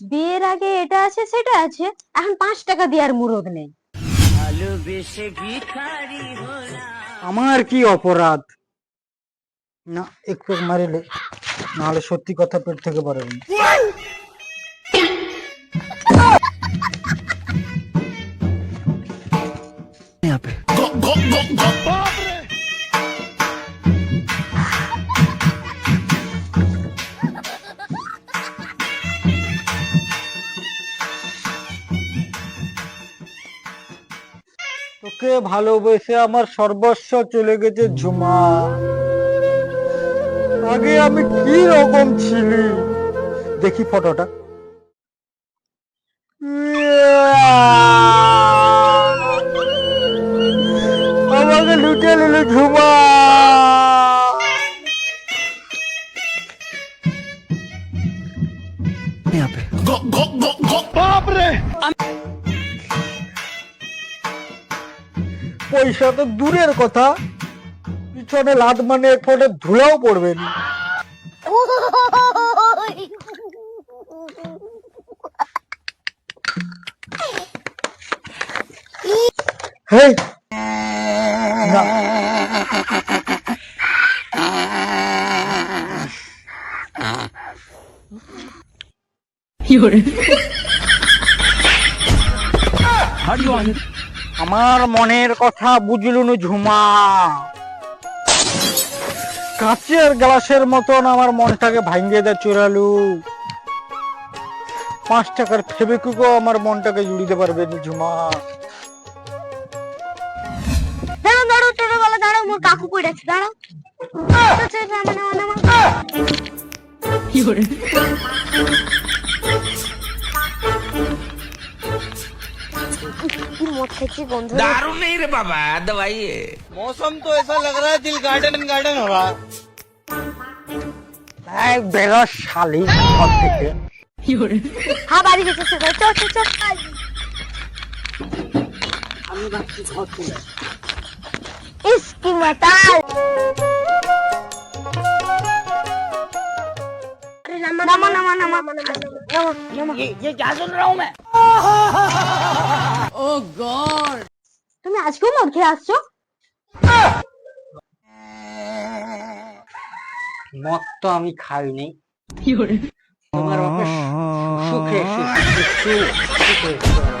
বিয়ের আগে এটা আছে সেটা আছে। এখন পাঁচ টাকা দেওয়ার মুরদ নেই। আমার কি অপরাধ? না একটু মারিলে নাহলে সত্যি কথা পেট থেকে পারবে না তোকে ভালোবেসে আমার সর্বস্ব চলে গেছে ঝুমা। আগে আমি কি রকম ছিলি? দেখি ফটোটা। আমাকে লুটে নিল ঝুমা। यहाँ পয়সা তো দূরের কথা। পিছনে লাদ মানে এক ফোঁটা ধুলাও পড়বে না। হেই! না। আমার মনের কথা বুঝলুন ঝুমা। কাচের গ্লাসের মতন আমার মনটাকে ভাঙ্গে দে চুরালু। পাঁচ টাকার ফেবিকুকও আমার মনটাকে জুড়িতে পারবে না ঝুমা। দাঁড়াও দাঁড়াও ছোটবেলা দাঁড়াও মোর কাকু পড়ে আছে দাঁড়াও। কি মদ খাচ্ছি গন্ধ দারুণ নেই রে বাবা দবাই মৌসম তো এসা লগ রা দিল গার্ডেন গার্ডেন হওয়া এক বেরো শালি ঘর থেকে হ্যাঁ বাড়ি যেতে চল চল চল চল আমি বাকি ঘর থেকে ইস কি মাতাল নামা নামা নামা নামা ये ये क्या सुन रहा हूँ मैं তুমি আজকেও মদ খেয়ে আসছো মদ তো আমি খাইনি তোমার ওকে সুখে সুখে সুখে সুখে